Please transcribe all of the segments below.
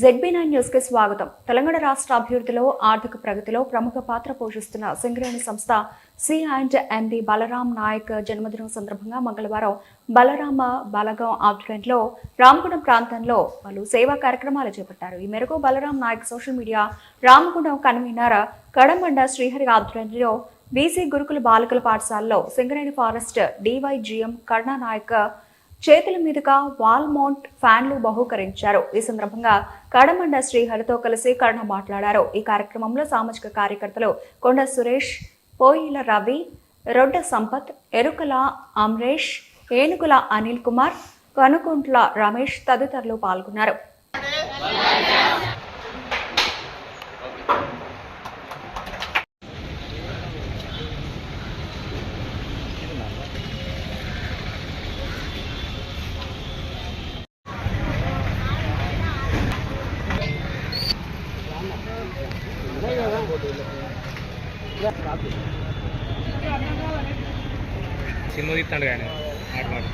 ZB nine న్యూస్కి స్వాగతం. తెలంగాణ రాష్ట్ర అభివృద్ధిలో ఆర్థిక ప్రగతిలో ప్రముఖ పాత్ర పోషిస్తున్న సింగరేణి సంస్థ C and MD Balram Naik జన్మదినం సందర్భంగా మంగళవారం బలరామ బలగం ఆధ్వర్యంలో రామగుండం ప్రాంతంలో పలు సేవా కార్యక్రమాలు చేపట్టారు. ఈ మేరకు Balram Naik social media Ramagundam convener Kadamanda Srihari ఆధ్వర్యంలో బీసీ గురుకుల బాలికల పాఠశాలలో సింగరేణి ఫారెస్ట్ డివైజిఎం కరుణానాయక్ చేతుల మీదుగా వాల్ మౌంట్ ఫ్యాన్లు బహూకరించారు. ఈ సందర్భంగా కడమండ శ్రీహరితో కలిసి కరుణ మాట్లాడారు. ఈ కార్యక్రమంలో సామాజిక కార్యకర్తలు కొండ సురేష్ పోయిల రవి రొడ్డ సంపత్ ఎరుకల అమరేష్ ఏనుగుల అనిల్ కుమార్ కనుకుంట్ల రమేష్ తదితరులు పాల్గొన్నారు. సినిమా తీస్తాడు కానీ మాట్లాడు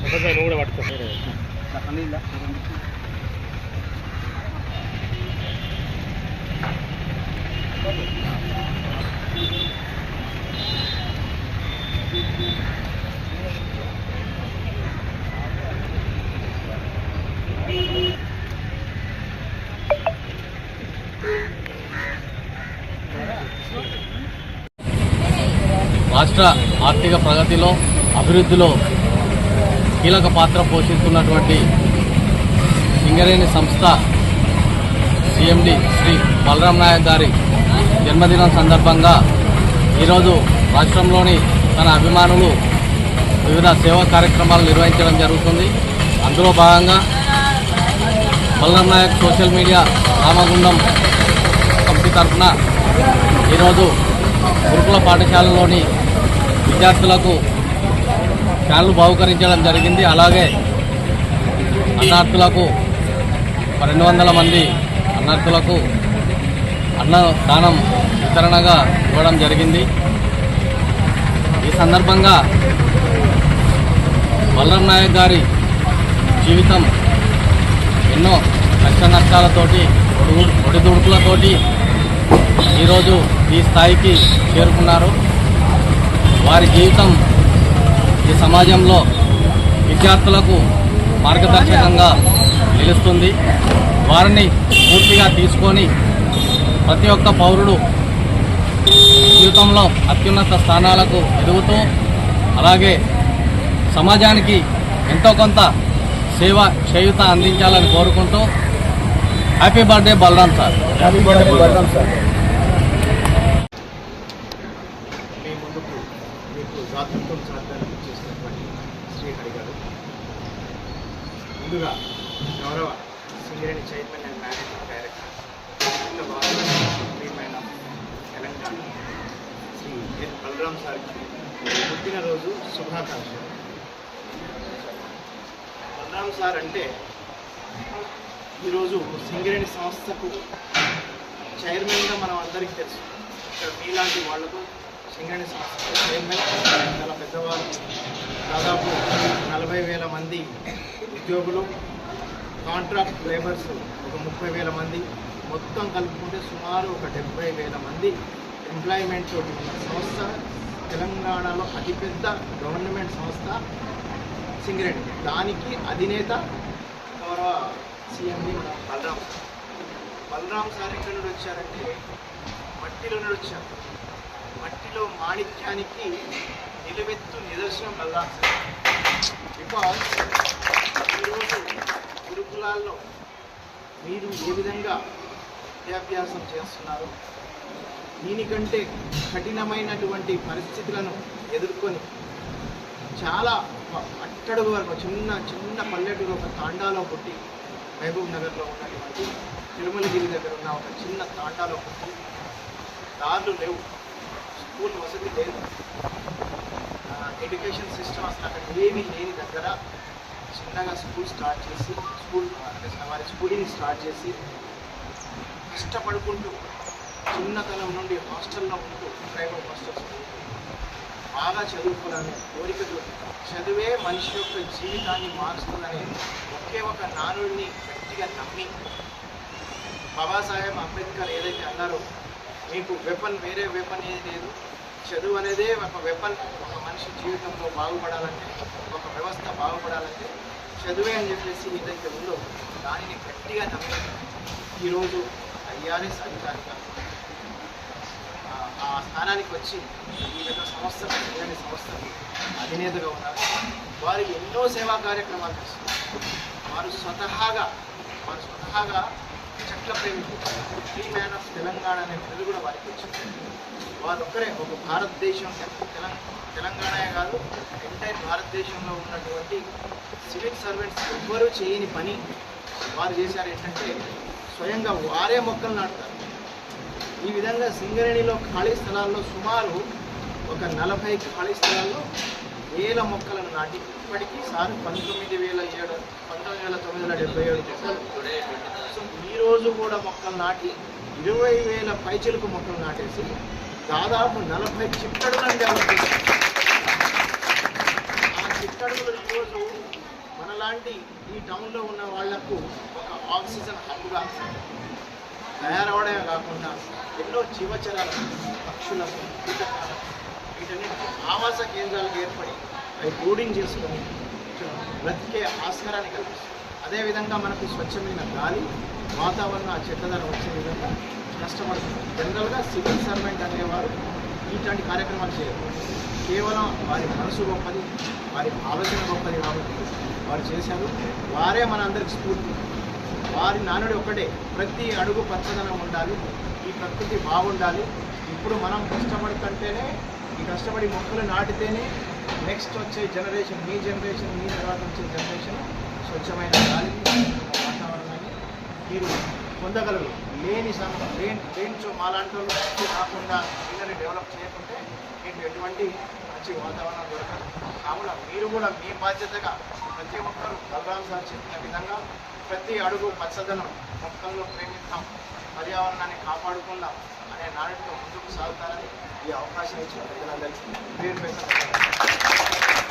సంపత్ నువ్వు కూడా పట్టుకో. రాష్ట్ర ఆర్థిక ప్రగతిలో అభివృద్ధిలో కీలక పాత్ర పోషిస్తున్నటువంటి సింగరేణి సంస్థ సిఎండి శ్రీ బలరాం నాయక్ గారి జన్మదినం సందర్భంగా ఈరోజు రాష్ట్రంలోని తన అభిమానులు వివిధ సేవా కార్యక్రమాలు నిర్వహించడం జరుగుతుంది. అందులో భాగంగా Balram Naik social media Ramagundam committee తరఫున ఈరోజు గురుకుల పాఠశాలలోని విద్యార్థులకు ఫ్యాన్లు బహుకరించడం జరిగింది. అలాగే అన్నార్థులకు రెండు వందల మంది అన్నార్థులకు అన్నదానం వితరణగా ఇవ్వడం జరిగింది. ఈ సందర్భంగా బలరాం నాయక్ గారి జీవితం ఎన్నో కష్ట నష్టాలతోటి ఒడిదుడుకులతోటి ఈరోజు ఈ స్థాయికి చేరుకున్నారు. వారి జీవితం ఈ సమాజంలో విద్యార్థులకు మార్గదర్శకంగా నిలుస్తుంది. వారిని పూర్తిగా తీసుకొని ప్రతి ఒక్క పౌరుడు జీవితంలో అత్యున్నత స్థానాలకు ఎదుగుతూ అలాగే సమాజానికి ఎంతో కొంత సేవ చేయుత అందించాలని కోరుకుంటూ హ్యాపీ బర్త్డే బలరాం సార్. మీ ముందుకు మీకు స్వాతంత్రం సాధ్యాన్ని చేసినటువంటి శ్రీహరి గారు. ముందుగా గౌరవ Singareni chairman and managing director ఇంత తెలంగాణ శ్రీ ఎన్ బలరాం సార్కి పుట్టినరోజు శుభాకాంక్షలు. బలరాం సార్ అంటే ఈరోజు సింగరేణి సంస్థకు చైర్మన్గా మనం అందరికీ తెలుసు. ఇక్కడ మీలాంటి వాళ్ళకు సింగరేణి సంస్థ చైర్మన్ చాలా పెద్దవారు దాదాపు నలభై వేల మంది ఉద్యోగులు కాంట్రాక్ట్ లేబర్స్ ఒక ముప్పై వేల మంది. మొత్తం కలుపుకుంటే సుమారు ఒక డెబ్బై వేల మంది ఎంప్లాయ్మెంట్ తోటి ఉన్న సంస్థ. తెలంగాణలో అతిపెద్ద గవర్నమెంట్ సంస్థ సింగరేణి. దానికి అధినేత గౌరవ సీఎండి మన బలరాం సార్. బలరాం సార్ ఎక్కడి నుండి వచ్చారంటే మట్టిలో నుండి వచ్చారు. మట్టిలో మాణిక్యానికి నిలువెత్తు నిదర్శనం బలరాం సార్ బికాస్ ఈరోజు గురుకులాల్లో మీరు ఏ విధంగా విద్యాభ్యాసం చేస్తున్నారు? దీనికంటే కఠినమైనటువంటి పరిస్థితులను ఎదుర్కొని చాలా అట్టడుగు వరకు చిన్న చిన్న పల్లెటూరు ఒక తాండాలో పుట్టి మహబూబ్ నగర్లో ఉన్నటువంటి తిరుమలగిరి దగ్గర ఉన్న ఒక చిన్న తాండాలో పుట్టి దారులు లేవు. స్కూల్ వసతి లేదు. ఎడ్యుకేషన్ సిస్టమ్ అసలు అక్కడ ఏమీ లేని దగ్గర చిన్నగా స్కూల్ స్టార్ట్ చేసి స్కూల్ అంటే వారి స్కూలింగ్ స్టార్ట్ చేసి కష్టపడుకుంటూ చిన్నతనం నుండి హాస్టల్లో ఉంటూ ప్రైవేట్ హాస్టల్స్ బాగా చదువుకోవాలనే కోరికతో చదువే మనిషి యొక్క జీవితాన్ని మారుస్తుందనే ఒకే ఒక నానుడిని గట్టిగా నమ్మి బాబాసాహెబ్ అంబేద్కర్ ఏదైతే అన్నారో మీకు వెపన్ వేరే వెపన్ ఏది లేదు. చదువు అనేదే ఒక వెపన్ ఒక మనిషి జీవితంలో బాగుపడాలంటే ఒక వ్యవస్థ బాగుపడాలంటే చదువే అని చెప్పేసి ఏదైతే ఉందో దానిని గట్టిగా నమ్మి ఈరోజు ఐఆర్ఎస్ అధికారిగా ఆ- ఆ స్థానానికి వచ్చి ఈ విధంగా సంస్థలు ఇలాంటి సంస్థలు అధినేతగా ఉన్నారు. వారు ఎన్నో సేవా కార్యక్రమాలు చేస్తున్నారు. వారు స్వతహాగా వారు స్వతహాగా చెట్ల ప్రేమికు ఫ్రీ మ్యాన్ ఆఫ్ తెలంగాణ అనే పేరు కూడా వారికి వచ్చింది. వారు ఒక్కరే ఒక భారతదేశం తెలంగాణ తెలంగాణే కాదు ఎంటైర్ భారతదేశంలో ఉన్నటువంటి సివిల్ సర్వెంట్స్ ఎవ్వరూ చేయని పని వారు చేశారు ఏంటంటే స్వయంగా వారే మొక్కలు నాటుతారు. ఈ విధంగా సింగరేణిలో ఖాళీ స్థలాల్లో సుమారు ఒక నలభై ఖాళీ స్థలాల్లో వేల మొక్కలను నాటి ఇప్పటికీ సార్ పంతొమ్మిది వేల ఏడు పంతొమ్మిది వేల తొమ్మిది వందల డెబ్బై ఏడు మొక్కలు ఈరోజు కూడా మొక్కలు నాటి ఇరవై వేల పైచిలుకు మొక్కలు నాటేసి దాదాపు నలభై చిట్టడులను డెవలప్ ఆ చిట్టడుగులు ఈరోజు మనలాంటి ఈ టౌన్లో ఉన్న వాళ్ళకు ఒక ఆక్సిజన్ హబ్గా తయారవడమే కాకుండా ఎన్నో జీవచరాలకు పక్షులకు కీటకాలకు వీటన్నిటికీ ఆవాస కేంద్రాలకు ఏర్పడి అవి బోర్డింగ్ చేసుకొని బ్రతికే ఆస్కారాన్ని కల్పిస్తుంది. అదేవిధంగా మనకు స్వచ్ఛమైన గాలి వాతావరణం ఆ చెట్లధర వచ్చే విధంగా కష్టపడుతుంది జనరల్గా సివిల్ సర్వెంట్ అనేవారు ఇట్లాంటి కార్యక్రమాలు చేయరు. కేవలం వారి మనసు గొప్పది వారి ఆలోచన గొప్పది కాబట్టి వారు చేశారు. వారే మన అందరికి స్ఫూర్తి. వారి నానుడి ఒకటే ప్రతి అడుగు పచ్చదనం ఉండాలి ఈ ప్రకృతి బాగుండాలి. ఇప్పుడు మనం కష్టపడుతుంటేనే ఈ కష్టపడి మొక్కలు నాటితేనే నెక్స్ట్ వచ్చే జనరేషన్ మీ జనరేషన్ మీ తర్వాత వచ్చే జనరేషన్ స్వచ్ఛమైన గాలిని వాతావరణాన్ని మీరు పొందగలరు. లేని సమ లేని లేనిచో మాలాంటి వాళ్ళు వచ్చి రాకుండా డెవలప్ చేయకుంటే మీకు ఎటువంటి మంచి వాతావరణం దొరకదు. కావున మీరు కూడా మీ బాధ్యతగా ప్రతి ఒక్కరు బలరాం సార్ చెప్పిన విధంగా ప్రతి అడుగు పచ్చదనం మొత్తంలో ప్రేమిద్దాం. పర్యావరణాన్ని కాపాడుకుందాం అనే నాటితో ముందుకు సాగుతారని ఈ అవకాశం ఇచ్చిన ప్రజలందరికీ పేరు పెట్టారు